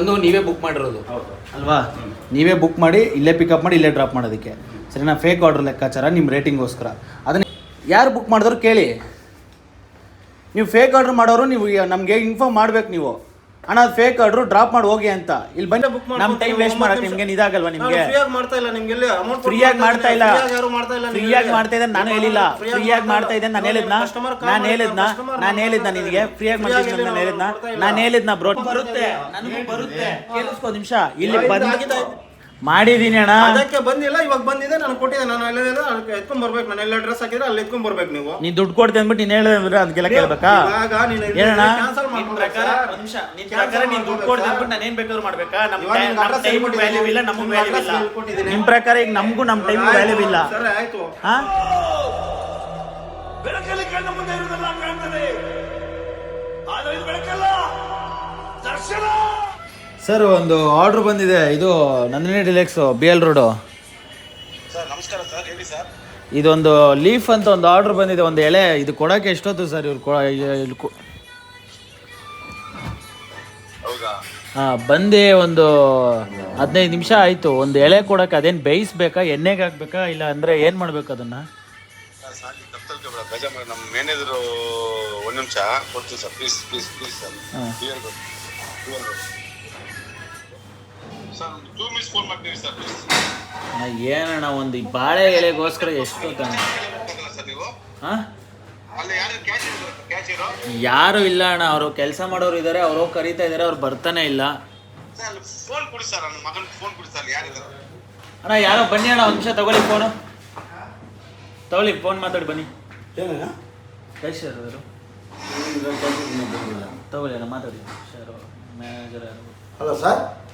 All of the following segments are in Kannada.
ಒಂದು ನೀವೇ ಬುಕ್ ಮಾಡಿರೋದು. ಹೌದು. ಅಲ್ವಾ? ನೀವೇ ಬುಕ್ ಮಾಡಿ ಇಲ್ಲೇ ಪಿಕಪ್ ಮಾಡಿ ಇಲ್ಲೇ ಡ್ರಾಪ್ ಮಾಡೋದಕ್ಕೆ. ಸರಿನಾ? ಫೇಕ್ ಆರ್ಡರ್ ಲೆಕ್ಕಾಚಾರ ನಿಮ್ಮ ರೇಟಿಂಗೋಸ್ಕರ ಅದನ್ನ ಯಾರು ಬುಕ್ ಮಾಡಿದ್ರು ಕೇಳಿ. ನೀವು ಫೇಕ್ ಆರ್ಡರ್ ಮಾಡೋರು ನೀವು ನಮಗೆ ಇನ್ಫಾರ್ಮ್ ಮಾಡ್ಬೇಕು ನೀವು. ಅಣ್ಣ ಅದು ಫೇಕ್ ಆರ್ಡ್ರು ಡ್ರಾಪ್ ಮಾಡಿ ಹೋಗಿ ಅಂತ. ಇಲ್ಲಿ ಬಂದು ಬುಕ್ ನಮ್ಮ ಟೈಮ್ ವೇಸ್ಟ್ ಮಾಡಕ್ಕೆ ನಿಮ್ಗೆ ಇದಾಗಲ್ವಾ ನಿಮಗೆ? ಫ್ರೀಯಾಗಿ ಮಾಡ್ತಾ ಇಲ್ಲ ನಿಮ್ಗೆ. ಎಲ್ಲಿ ಅಮೌಂಟ್ ಫ್ರೀಯಾಗಿ ಮಾಡ್ತಾ ಇಲ್ಲ. ಯಾರು ಮಾಡ್ತಾ ಇಲ್ಲ ಫ್ರೀಯಾಗಿ ಮಾಡ್ತಾ ಇದ್ದೆ ನಾನು ಹೇಳಿಲ್ಲ. ಫ್ರೀಯಾಗಿ ಮಾಡ್ತಾ ಇದ್ದೆ ನಾನು ಹೇಳಿದ್ನ? ನಾನು ಹೇಳಿದ್ನ? ನಾನು ಹೇಳಿದ್ನ ನಿನಗೆ? ಫ್ರೀಯಾಗಿ ಮಾಡ್ತೀನಿ ನಾನು ಹೇಳಿದ್ನ? ನಾನು ಹೇಳಿದ್ನ ಬ್ರೋ ಬರುತ್ತೆ ನನಗೆ ಬರುತ್ತೆ. ಕೇಳಿಸ್ಕೊ ನಿಮಿಷ. ಇಲ್ಲಿ ಬಂದ ಮಾಡಿದೀನಿ ಅಣ್ಣ. ಅದಕ್ಕೆ ಬಂದಿಲ್ಲ ಇವಾಗ ಬಂದಿದೆ ನಾನು ಕೊಟ್ಟಿದ್ದೆ ನಾನು ಎಲ್ಲ ಎತ್ಕೊಂಡ್ ಬರ್ಬೇಕು ನಾನು ಎಲ್ಲ ಅಡ್ರೆಸ್ ಹಾಕಿದ್ರೆ ಅಲ್ಲಿ ಎತ್ಕೊಂಡ್ ಬರ್ಬೇಕು ನೀವು. ನೀನ್ ದುಡ್ಡು ಕೊಡ್ತೀನಿ ಅಂದ್ಬಿಟ್ಟು ನೀನ್ ಹೇಳಿದ್ರೆ ಅದಕ್ಕೆಲ್ಲ ಕೇಳ್ಬೇಕಾ? ಇವಾಗ ನೀನು ಕ್ಯಾನ್ಸಲ್ ಪ್ರಕಾರ ಸರ್. ಒಂದ್ ನಿಮಿಷ ನಿನ್ ಪ್ರಕಾರ ನೀನ್ ದುಡ್ಡು ಕೊಡ್ತೀನಿ. ಅಂದ್ಬಿಟ್ಟು ನಾನು ಏನ್ ಬೇಕಾದ್ರೂ ಮಾಡ್ಬೇಕಾ? ನಮ್ ಇವಾಗ ನಿಮ್ಗೆ address ಟೈಮ್ ವ್ಯಾಲ್ಯೂ ಇಲ್ಲ ನಮಗೂ ನಿಮ್ಗೆ ವ್ಯಾಲ್ಯೂ ಇಲ್ಲ. ಕೊಟ್ಟಿದ್ದೀನಿ. ನಿಮ್ ಪ್ರಕಾರ ಈಗ ನಮಗೂ ನಮ್ ಟೈಮ್ ವ್ಯಾಲ್ಯೂ ಇಲ್ಲ. ಸರ್ ಆಯ್ತು. ಹಾ? ಬೆಳಕಲ್ಲಿ ಕಣ್ಣ ಮುಂದೆ ಇರುವುದೆಲ್ಲ ಕಾಣ್ತದೆ. ಆದರೆ ಇದು ಬೆಳಕಲ್ಲ ದರ್ಶನ! ಸರ್ ಒಂದು ಆರ್ಡ್ರ್ ಬಂದಿದೆ. ಇದು Nandini deluxe B L road sir ನಮಸ್ಕಾರ ಸರ್ ಹೇಳಿ ಸರ್. ಇದೊಂದು ಲೀಫ್ ಅಂತ ಒಂದು ಆರ್ಡ್ರ್ ಬಂದಿದೆ. ಒಂದು ಎಲೆ ಇದು ಕೊಡೋಕೆ ಎಷ್ಟೊತ್ತು ಸರ್ ಇವ್ರು ಹಾಂ ಬಂದು ಒಂದು ಹದಿನೈದು ನಿಮಿಷ ಆಯಿತು. ಒಂದು ಎಲೆ ಕೊಡೋಕೆ ಅದೇನು ಬೇಯಿಸ್ಬೇಕಾ ಎಣ್ಣೆಗೆ ಹಾಕ್ಬೇಕಾ ಇಲ್ಲ ಅಂದರೆ ಏನು ಮಾಡಬೇಕು ಅದನ್ನು? ನಮ್ಮ ಮ್ಯಾನೇಜರು ಒಂದು ನಿಮಿಷ ಕೊಡ್ತೀವಿ sir. Please please please sir. ಏನಣ್ಣ ಒಂದು ಈ ಬಾಳೆ ಎಲೆಗೋಸ್ಕರ ಎಷ್ಟು ಸರ್ ಹಾಂ? ಯಾರು ಇಲ್ಲ ಅಣ್ಣ ಅವರು ಕೆಲಸ ಮಾಡೋರು ಇದ್ದಾರೆ ಅವರು ಕರೀತಾ ಇದ್ದಾರೆ ಅವ್ರು ಬರ್ತಾನೆ ಇಲ್ಲ. ಸರ್ ಸರ್ ಸರ್ ಅಣ್ಣ ಯಾರೋ ಬನ್ನಿ ಅಣ್ಣ ಒಂದು ನಿಮಿಷ ತಗೊಳ್ಳಿ ಫೋನು ತಗೊಳ್ಳಿ ಫೋನ್ ಮಾತಾಡಿ ಬನ್ನಿ. ಕ್ಯಾಶಿಯರ್ ಅವರು ತಗೊಳ್ಳಿ ಅಣ್ಣ ಮಾತಾಡಿ. ಸರ್ ಮ್ಯಾನೇಜರ್ ಯಾರು? ಹಲೋ ಸರ್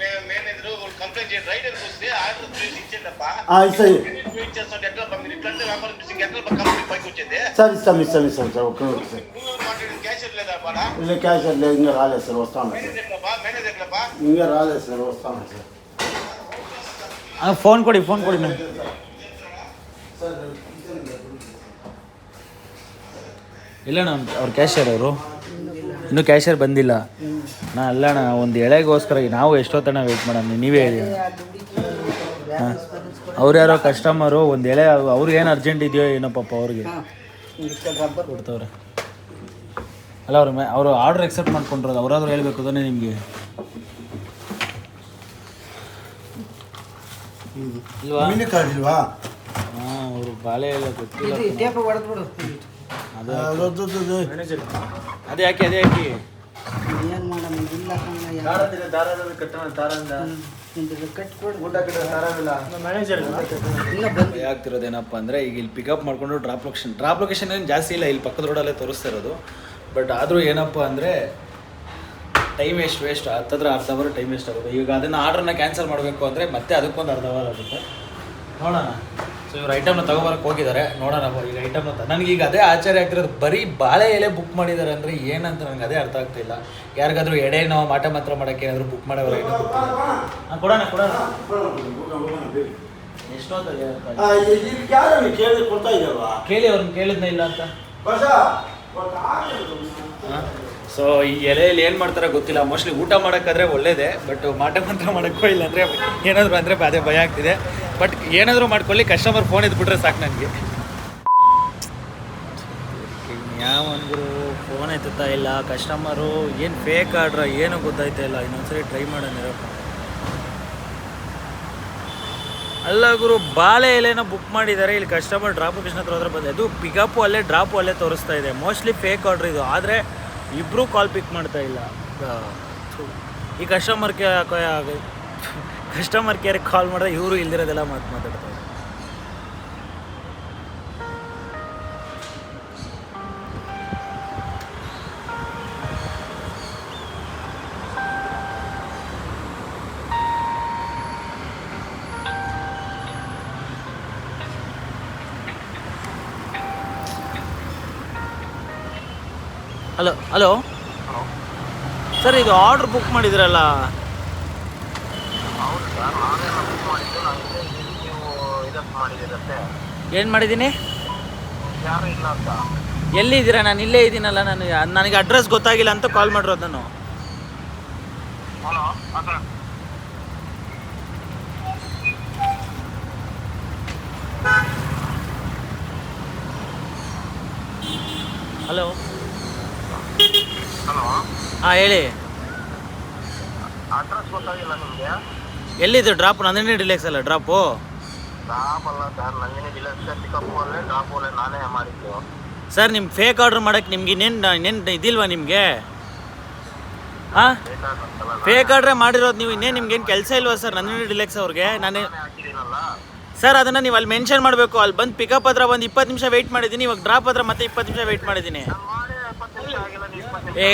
ఆకలి ఇచ్చేది కష్టమయ్యా మీకు రైడర్ వచ్చి ట్వంటీ మినిట్స్ వెయిట్ చేస్తున్నారయ్యా అలాగే సార్ కేవలం ఇస్తే ఇస్తాను సార్ ఏం రాకపోతే మీరు మీ మే- మేనేజర్ వాళ్ళు కంప్లైంట్ చేయండి రైడర్ వస్తే ఆర్డర్ చేసి ఇచ్చేటప్ప ఇస్తాయి వెయిట్ చేస్తుంటే ఎట్లా బా? మీరు ఇట్లా వ్యాపారం చేసి ఎట్లా బా కంపెనీ పైకి వచ్చేది సార్ ఇస్తాం ఇస్తాం ఇస్తాం సార్ ఒక్క నిమిషం సార్ నువ్వు మాట్లాడేది క్యాషియర్ లేదా బాడా ఇలా క్యాష్ లేదు ఇంకా రాలేదు సార్ వస్తాను సార్ మేనేజర్ ఎట్లా బా మేనేజర్ ఎట్లా బా ఇంకా రాలేదు సార్ వస్తాను సార్ ಫೋನ್ ಕೊಡಿ ಫೋನ್ ಕೊಡಿ ನಾನು సార్ ಇಲ್ಲಣ್ಣ ಅವ್ರು ಕ್ಯಾಶಿಯರ್ ಅವರು ಇನ್ನೂ ಕ್ಯಾಶಿಯರ್ ಬಂದಿಲ್ಲ. ನಾ ಅಲ್ಲಣ್ಣ ಒಂದು ಎಳೆಗೋಸ್ಕರ ನಾವು ಎಷ್ಟೊತ್ತಣ್ಣ ವೆಯ್ಟ್ ಮಾಡೋಣ? ನೀವೇ ಹೇಳಿ. ಹಾಂ. ಅವ್ರು ಯಾರೋ ಕಸ್ಟಮರು ಒಂದು ಎಳೆ ಅವ್ರಿಗೆ ಏನು ಅರ್ಜೆಂಟ್ ಇದೆಯೋ ಏನೋ ಪಾಪ ಅವ್ರಿಗೆ. ಕೊಡ್ತವ್ರೆ. ಅಲ್ಲ ಅವ್ರ ಮೇ ಅವರು ಆರ್ಡ್ರ್ ಎಕ್ಸೆಪ್ಟ್ ಮಾಡ್ಕೊಂಡ್ರಲ್ಲ ಅವರಾದ್ರೂ ಹೇಳ್ಬೇಕು ತಾನೇ ನಿಮಗೆ. ಇಲ್ವಾ? ಹಾಂ ಅವರು ಬಾಳೆ ಎಲ್ಲ ಗೊತ್ತಿಲ್ಲ ಅದು ಅದೇ ಯಾಕೆ ಅದೇ ಹಾಕಿ ಏನ್ ಮಾಡಮ್ಮ ಇಲ್ಲ ಮ್ಯಾನೇಜರ್ ಇಲ್ಲ ಬಂದು. ಭಯ ಆಗ್ತಿರೋದೇನಪ್ಪ ಅಂದರೆ ಈಗ ಇಲ್ಲಿ ಪಿಕಪ್ ಮಾಡ್ಕೊಂಡು ಡ್ರಾಪ್ ಲೊಕೇಶನ್ ಡ್ರಾಪ್ ಲೊಕೇಶನ್ ಏನು ಜಾಸ್ತಿ ಇಲ್ಲ ಇಲ್ಲಿ ಪಕ್ಕದ ರೋಡಲ್ಲೇ ತೋರಿಸ್ತಾ ಇರೋದು. ಬಟ್ ಆದರೂ ಏನಪ್ಪ ಅಂದರೆ ಟೈಮ್ ವೇಸ್ಟ್ ವೇಸ್ಟ್ ಹತ್ತತ್ರ ಅರ್ಧ ಅವರ್ ಟೈಮ್ ವೇಸ್ಟ್ ಆಗುತ್ತೆ. ಈಗ ಅದನ್ನು ಆರ್ಡ್ರನ್ನ ಕ್ಯಾನ್ಸಲ್ ಮಾಡಬೇಕು ಅಂದರೆ ಮತ್ತೆ ಅದಕ್ಕೊಂದು ಅರ್ಧ ಅವರ್ ಆಗುತ್ತೆ. ನೋಡೋಣ. ಸೊ ಇವ್ರು ಐಟಮ್ನ ತಗೋಬರಕ್ಕೆ ಹೋಗಿದ್ದಾರೆ ನೋಡೋಣ ಈಗ ಐಟಮ್ನ ತ ನನಗೆ ಈಗ ಅದೇ ಆಶ್ಚರ್ಯ ಆಗ್ತಿರೋದು. ಬರೀ ಬಾಳೆ ಎಲೆ ಬುಕ್ ಮಾಡಿದ್ದಾರೆ ಅಂದರೆ ಏನಂತ ನನಗೆ ಅದೇ ಅರ್ಥ ಆಗ್ತಿಲ್ಲ ಯಾರಿಗಾದ್ರೂ ಎಡೆ ನಾವು ಮಾಟ ಮಾತ್ರ ಮಾಡೋಕ್ಕೆ ಏನಾದರೂ ಬುಕ್ ಮಾಡೋರು ಐಟಮ್ ಕೊಡೋಣ ಕೊಡೋಣ. ಕೇಳಿ ಅವ್ರನ್ನ ಕೇಳಿದ್ನ ಇಲ್ಲ ಅಂತ. ಸೊ ಈ ಎಲೆಯಲ್ಲಿ ಏನು ಮಾಡ್ತಾರೆ ಗೊತ್ತಿಲ್ಲ. ಮೋಸ್ಟ್ಲಿ ಊಟ ಮಾಡೋಕ್ಕಾದ್ರೆ ಒಳ್ಳೇದೇ ಬಟ್ ಮಾಟ ಮಂತ್ರ ಮಾಡೋಕ್ಕೂ ಇಲ್ಲ ಅಂದರೆ ಏನಾದರೂ ಅಂದರೆ ಅದೇ ಭಯ ಆಗ್ತಿದೆ. ಬಟ್ ಏನಾದರೂ ಮಾಡ್ಕೊಳ್ಳಿ ಕಸ್ಟಮರ್ ಫೋನ್ ಎದ್ಬಿಟ್ರೆ ಸಾಕು ನನಗೆ. ಯಾವ ಅಂದರು ಫೋನ್ ಎತ್ತುತ್ತಾ ಇಲ್ಲ ಕಸ್ಟಮರು ಏನು ಫೇಕ್ ಆರ್ಡ್ರ ಏನು ಗೊತ್ತಾಯ್ತಾ ಇಲ್ಲ, ಇನ್ನೊಂದ್ಸರಿ ಟ್ರೈ ಮಾಡೋಣ ಅಲ್ಲ ಗುರು, ಬಾಳೆ ಎಲೆನ ಬುಕ್ ಮಾಡಿದ್ದಾರೆ ಇಲ್ಲಿ ಕಸ್ಟಮರ್ ಡ್ರಾಪ್ ಲೊಕೇಶನ್ ಹತ್ರ ಹೋದ್ರೆ ಬಂದೆ ಅದು ಪಿಕಪ್ಪು ಅಲ್ಲೇ ಡ್ರಾಪು ಅಲ್ಲೇ ತೋರಿಸ್ತಾ ಇದೆ. ಮೋಸ್ಟ್ಲಿ ಫೇಕ್ ಆರ್ಡ್ರ್ ಇದು. ಆದರೆ ಇಬ್ಬರೂ ಕಾಲ್ ಪಿಕ್ ಮಾಡ್ತಾ ಇಲ್ಲ. ಈ ಕಸ್ಟಮರ್ ಕೇ ಕಸ್ಟಮರ್ ಕೇರ್ಗೆ ಕಾಲ್ ಮಾಡಿದ್ರೆ ಇವರು ಇಲ್ದಿರೋದೆಲ್ಲ ಮಾತು ಮಾತಾಡ್ತಾರೆ. Hello hello. ಸರ್ ಇದು ಆರ್ಡ್ರ್ ಬುಕ್ ಮಾಡಿದ್ರಲ್ಲ ಏನು ಮಾಡಿದ್ದೀನಿ ಎಲ್ಲಿದ್ದೀರಾ? ನಾನು ಇಲ್ಲೇ ಇದ್ದೀನಲ್ಲ ನಾನು ನನಗೆ ಅಡ್ರೆಸ್ ಗೊತ್ತಾಗಿಲ್ಲ ಅಂತ ಕಾಲ್ ಮಾಡಿರೋದು ನಾನು. ಹಲೋ ಹಾಂ ಹೇಳಿ. ಅಡ್ರೆಸ್ ಗೊತ್ತಾಗಿಲ್ಲ ನಿಮಗೆ? ಎಲ್ಲಿದ್ದು ಡ್ರಾಪ್ ನಂದಿನಿ ಡಿಲೆಕ್ಸ್ ಅಲ್ಲ ಡ್ರಾಪು ಡ್ರಾಪ್ ಅಲ್ಲ ಸರ್ ನಂದಿನಿ ಪಿಕಪ್ ಅಲ್ಲೇ ಡ್ರಾಪ್ ಅಲ್ಲೇ ನಾನೇ ಮಾಡಿದ್ದು. ಸರ್ ಫೇಕ್ ಆರ್ಡ್ರ್ ಮಾಡೋಕ್ಕೆ ನಿಮ್ಗೆ ಇನ್ನೇನು ಇನ್ನೇನು ಇದಿಲ್ವಾ ನಿಮಗೆ? ಹಾಂ? ಫೇಕ್ ಆರ್ಡ್ರೇ ಮಾಡಿರೋದು ನೀವು ಇನ್ನೇನು ನಿಮ್ಗೇನು ಕೆಲಸ ಇಲ್ವಾ ಸರ್ ನನ್ನ ಡಿಲೆಕ್ಸ್ ಅವ್ರಿಗೆ? ನಾನೇ ಸರ್ ಅದನ್ನು ನೀವು ಅಲ್ಲಿ ಮೆನ್ಷನ್ ಮಾಡಬೇಕು. ಅಲ್ಲಿ ಬಂದು ಪಿಕಪ್ ಹತ್ರ ಬಂದು ಇಪ್ಪತ್ತು ನಿಮಿಷ ವೆಯ್ಟ್ ಮಾಡಿದ್ದೀನಿ. ಇವಾಗ ಡ್ರಾಪ್ ಹತ್ರ ಮತ್ತೆ ಇಪ್ಪತ್ತು ನಿಮಿಷ ವೆಯ್ಟ್ ಮಾಡಿದ್ದೀನಿ. ಏ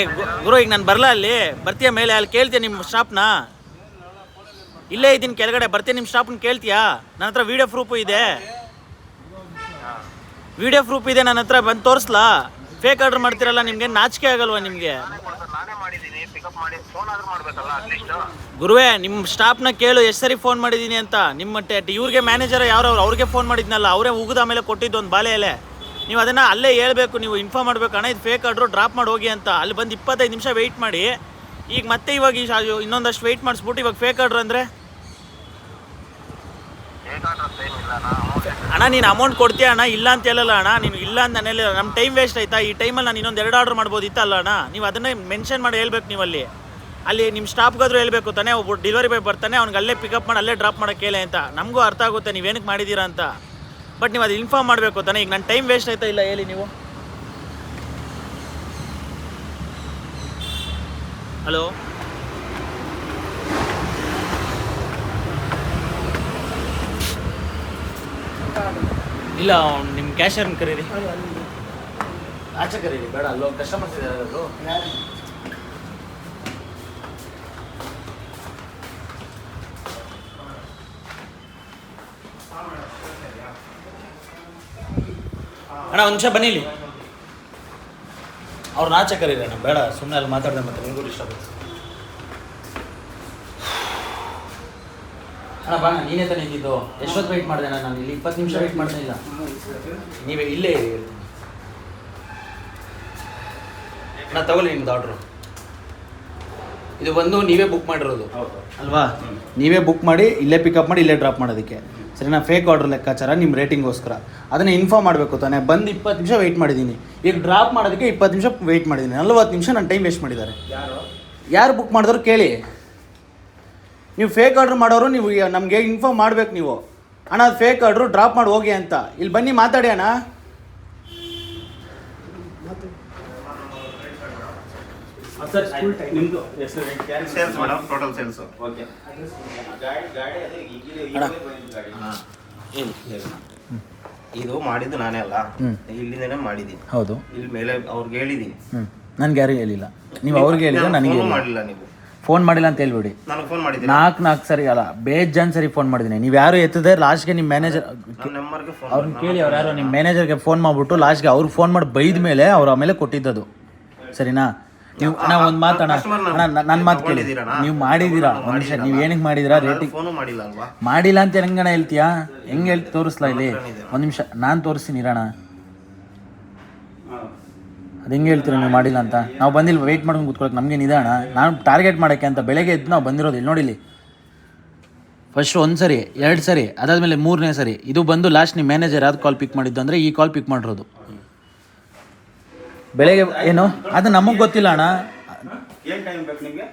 ಗುರು ಈಗ ನಾನು ಬರಲ್ಲ ಅಲ್ಲಿ? ಬರ್ತೀಯ ಮೇಲೆ? ಅಲ್ಲಿ ಕೇಳ್ತೀಯ ನಿಮ್ಮ ಸ್ಟಾಪ್ನ ಇಲ್ಲೇ ಇದ್ದೀನಿ ಕೆಳಗಡೆ, ಬರ್ತೀನಿ ನಿಮ್ಮ ಸ್ಟಾಪ್ನ ಕೇಳ್ತೀಯಾ? ನನ್ನ ಹತ್ರ ವಿಡಿಯೋ ಪ್ರೂಫು ಇದೆ. ವಿಡಿಯೋ ಪ್ರೂಫ್ ಇದೆ ನನ್ನ ಹತ್ರ, ಬಂದು ತೋರಿಸ್ಲಾ? ಫೇಕ್ ಆರ್ಡರ್ ಮಾಡ್ತೀರಲ್ಲ ನಿಮಗೆ ನಾಚಿಕೆ ಆಗಲ್ವಾ ನಿಮಗೆ? ಗುರುವೇ, ನಿಮ್ಮ ಸ್ಟಾಫ್ನ ಕೇಳು, ಎಷ್ಟು ಸರಿ ಫೋನ್ ಮಾಡಿದ್ದೀನಿ ಅಂತ. ನಿಮ್ಮ ಇವ್ರಿಗೆ ಮ್ಯಾನೇಜರ್ ಯಾರು ಅವ್ರಿಗೆ ಫೋನ್ ಮಾಡಿದ್ನಲ್ಲ, ಅವರೇ ಉಗಿದ ಮೇಲೆ ಕೊಟ್ಟಿದ್ದು ಒಂದು ಬಾಲೆಯಲ್ಲೇ ನೀವು ಅದನ್ನು ಅಲ್ಲೇ ಹೇಳ್ಬೇಕು, ನೀವು ಇನ್ಫಾರ್ಮ್ ಮಾಡಬೇಕು, ಅಣ್ಣ, ಇದು ಫೇಕ್ ಆರ್ಡ್ರು ಡ್ರಾಪ್ ಮಾಡಿ, ಹೋಗಿ ಅಂತ. ಅಲ್ಲಿ ಬಂದು ಇಪ್ಪತ್ತೈದು ನಿಮಿಷ ವೆಯ್ಟ್ ಮಾಡಿ. ಈಗ ಮತ್ತೆ ಇವಾಗ ಈ ಇನ್ನೊಂದಷ್ಟು ವೆಯ್ಟ್ ಮಾಡಿಸ್ಬಿಟ್ಟು ಇವಾಗ ಫೇಕ್ ಆರ್ಡ್ರ್ ಅಂದರೆ? ಅಣ್ಣ ನೀನು ಅಮೌಂಟ್ ಕೊಡ್ತೀಯ ಅಣ್ಣ? ಇಲ್ಲ ಅಂತ ಹೇಳಲ್ಲ ಅಣ್ಣ. ನೀನು ಇಲ್ಲ ಅಂತ ನಾನು ಹೇಳಿಲ್ಲ. ನಮ್ಮ ಟೈಮ್ ವೇಸ್ಟ್ ಆಯ್ತಾ? ಈ ಟೈಮಲ್ಲಿ ನಾನು ಇನ್ನೊಂದು ಎರಡು ಆರ್ಡರ್ ಮಾಡ್ಬೋದಿತ್ತಲ್ಲ ಅಣ್ಣ? ನೀವು ಅದನ್ನೇ ಮೆನ್ಷನ್ ಮಾಡಿ ಹೇಳ್ಬೇಕು ನೀವು ಅಲ್ಲಿ. ಅಲ್ಲಿ ನಿಮ್ಮ ಸ್ಟಾಫ್ಗಾದ್ರೂ ಹೇಳಬೇಕು ತಾನೇ? ಒಬ್ಬ ಡೆಲಿವರಿ ಬಾಯ್ ಬರ್ತಾನೆ ಅವ್ನಿಗೆ ಅಲ್ಲೇ ಪಿಕಪ್ ಮಾಡಿ ಅಲ್ಲೇ ಡ್ರಾಪ್ ಮಾಡೋಕೆ ಹೇಳಿ ಅಂತ. ನಮಗೂ ಅರ್ಥ ಆಗುತ್ತೆ ನೀವೇನಕ್ಕೆ ಮಾಡಿದ್ದೀರಾ ಅಂತ. ಬಟ್ ನೀವು ಅದು ಇನ್ಫಾರ್ಮ್ ಮಾಡಬೇಕು ತಾನೇ? ಈಗ ನನ್ನ ಟೈಮ್ ವೇಸ್ಟ್ ಆಯ್ತಾ ಇಲ್ಲ ಹೇಳಿ ನೀವು? ಹಲೋ? ಇಲ್ಲ ಅವ್ನು ನಿಮ್ಮ ಕ್ಯಾಶರ್ನ ಕರೀರಿ. ಆಚೆ ಕರೀರಿ ಬೇಡ ಅಲ್ಲೋ ಕಸ್ಟಮರ್ಸ್ ಇದ್ದಾರೆ ಅದು ಅಣ್ಣ ಒಂದು ನಿಮಿಷ ಬನ್ನಿ ಇಲ್ಲಿ. ಅವ್ರನ್ನ ನಾಚೆ ಅಣ್ಣ ಬೇಡ ಸುಮ್ಮನೆ ಅಲ್ಲಿ ಮಾತಾಡಿದೆ ಮತ್ತೆ ನಿಮಗೂ ಡಿಸ್ಟರ್ಬ್ ಅಣ್ಣ ಬಾ ನೀನೇ ತಾನೇ ಇದ್ದಿದ್ದು. ಎಷ್ಟೊತ್ತು ವೆಯ್ಟ್ ಮಾಡಿದೆ ಅಣ್ಣ ನಾನು ಇಲ್ಲಿ ಇಪ್ಪತ್ತು ನಿಮಿಷ ವೆಯ್ಟ್ ಮಾಡ್ತಾ ಇಲ್ಲ. ನೀವೇ ಇಲ್ಲೇ ಇರಿ. ಅಣ್ಣ ತಗೊಳ್ಳಿ ನಿಮ್ದು ಆರ್ಡ್ರು ಇದು ಬಂದು ನೀವೇ ಬುಕ್ ಮಾಡಿರೋದು. ಅಲ್ವಾ? ನೀವೇ ಬುಕ್ ಮಾಡಿ ಇಲ್ಲೇ ಪಿಕಪ್ ಮಾಡಿ ಇಲ್ಲೇ ಡ್ರಾಪ್ ಮಾಡೋದಕ್ಕೆ. ಸರಿನಾ ಫೇಕ್ ಆರ್ಡರ್ ಲೆಕ್ಕಾಚಾರ ನಿಮ್ಮ ರೇಟಿಂಗೋಸ್ಕರ ಅದನ್ನು ಇನ್ಫಾರ್ಮ್ ಮಾಡಬೇಕು ತಾನೆ. ಬಂದು ಇಪ್ಪತ್ತು ನಿಮಿಷ ವೆಯ್ಟ್ ಮಾಡಿದ್ದೀನಿ ಈಗ ಡ್ರಾಪ್ ಮಾಡೋದಕ್ಕೆ ಇಪ್ಪತ್ತು ನಿಮಿಷ ವೆಯ್ಟ್ ಮಾಡಿದ್ದೀನಿ ನಲ್ವತ್ತು ನಿಮಿಷ ನನ್ನ ಟೈಮ್ ವೇಸ್ಟ್ ಮಾಡಿದ್ದಾರೆ. ಯಾರು? ಬುಕ್ ಮಾಡಿದ್ರು ಕೇಳಿ. ನೀವು ಫೇಕ್ ಆರ್ಡ್ರ್ ಮಾಡೋರು ನೀವು ನಮಗೆ ಇನ್ಫಾರ್ಮ್ ಮಾಡ್ಬೇಕು ನೀವು. ಅಣ್ಣ ಅದು ಫೇಕ್ ಆರ್ಡ್ರು ಡ್ರಾಪ್ ಮಾಡಿ ಹೋಗಿ ಅಂತ. ಇಲ್ಲಿ ಬನ್ನಿ ಮಾತಾಡಿ ಅಣ್ಣ. ಸೇಲ್ಸ್ ಮೇಡಮ್ ಟೋಟಲ್ ಸೇಲ್ಸ್ ಇದು ಮಾಡಿದ್ದು ನಾನೇ ಅಲ್ಲ. ಇಲ್ಲಿಂದನೇ ಮಾಡಿದ್ದೀನಿ. ಹೌದು. ಇಲ್ಲಿ ಮೇಲೆ ಅವ್ರಿಗೆ ಹೇಳಿದ್ದೀನಿ. ನನ್ಗೆ ನನಗೆ ಯಾರು ಹೇಳಿಲ್ಲ. ನೀವು ಅವ್ರಿಗೆ ಹೇಳಿದ್ರೆ ನನಗೆ ಫೋನ್ ಹೇಳಿಲ್ಲ. ಮಾಡಿಲ್ಲ ನೀವು. ಫೋನ್ ಮಾಡಿಲ್ಲ ಅಂತ ಹೇಳ್ಬಿಡಿ. ನನಗೆ ಫೋನ್ ಮಾಡಿದ್ದೀನಿ ನಾಲ್ಕು ನಾಲ್ಕು ಸರಿ ಅಲ್ಲ ಬೇಜಾನ್ ಸರಿ ಫೋನ್ ಮಾಡಿದ್ದೀನಿ. ನೀವು ಯಾರು ಎತ್ತದೆ ಲಾಸ್ಟ್ಗೆ ನಿಮ್ಮ ಮ್ಯಾನೇಜರ್ ನನ್ನ ನಂಬರ್ಗೆ ಫೋನ್ ಅವ್ರನ್ನ ಕೇಳಿ ಅವ್ರು ಯಾರು ನಿಮ್ಮ ಮ್ಯಾನೇಜರ್ಗೆ ಫೋನ್ ಮಾಡಿಬಿಟ್ಟು ಲಾಸ್ಟ್ಗೆ ಅವ್ರು ಫೋನ್ ಮಾಡಿ ಬೈದ ಮೇಲೆ ಅವ್ರು ಆಮೇಲೆ ಕೊಟ್ಟಿದ್ದದು. ಸರಿನಾ? ನೀವು ನಾ ಒಂದು ಮಾತಣ್ಣ ಅಣ್ಣ. ನನ್ನ ಮಾತು ಕೇಳಿ. ನೀವು ಮಾಡಿದ್ದೀರಾ? ಒಂದು ನಿಮಿಷ ನೀವು ಏನಕ್ಕೆ ಮಾಡಿದಿರಾ ರೇಟಿಂಗ್ ಮಾಡಿಲ್ಲ ಅಂತ ಹೆಂಗಣ ಹೇಳ್ತೀಯಾ? ಹೆಂಗೆ ಹೇಳ್ತಿ ತೋರಿಸ್ಲಾ ಇಲ್ಲಿ? ಒಂದು ನಿಮಿಷ ನಾನು ತೋರಿಸ್ತೀನಿ ಇರೋಣ ಅದು ಹೆಂಗೆ ಹೇಳ್ತೀರಾ ನೀವು ಮಾಡಿಲ್ಲ ಅಂತ? ನಾವು ಬಂದಿಲ್ಲ ವೆಯ್ಟ್ ಮಾಡ್ಕೊಂಡು ಕೂತ್ಕೊಳಕ್ಕೆ ನಮಗೆ ನಿಧಾನ. ನಾನು ಟಾರ್ಗೆಟ್ ಮಾಡೋಕ್ಕೆ ಅಂತ ಬೆಳಗ್ಗೆ ಎದ್ದು ನಾವು ಬಂದಿರೋದು ಇಲ್ಲಿ ನೋಡಿಲಿ ಫಸ್ಟ್ ಒಂದು ಸರಿ ಎರಡು ಸರಿ ಅದಾದಮೇಲೆ ಮೂರನೇ ಸರಿ. ಇದು ಬಂದು ಲಾಸ್ಟ್ ನಿಮ್ಮ ಮ್ಯಾನೇಜರ್ ಯಾವ್ದು ಕಾಲ್ ಪಿಕ್ ಮಾಡಿದ್ದು ಅಂದರೆ ಈ ಕಾಲ್ ಪಿಕ್ ಮಾಡಿರೋದು. ಬೆಳಗ್ಗೆ ಏನು? ಅದು ನಮಗೆ ಗೊತ್ತಿಲ್ಲ ಅಣ್ಣ. ಏನು ಟೈಮ್ ಬೇಕು ನಿಮಗೆ?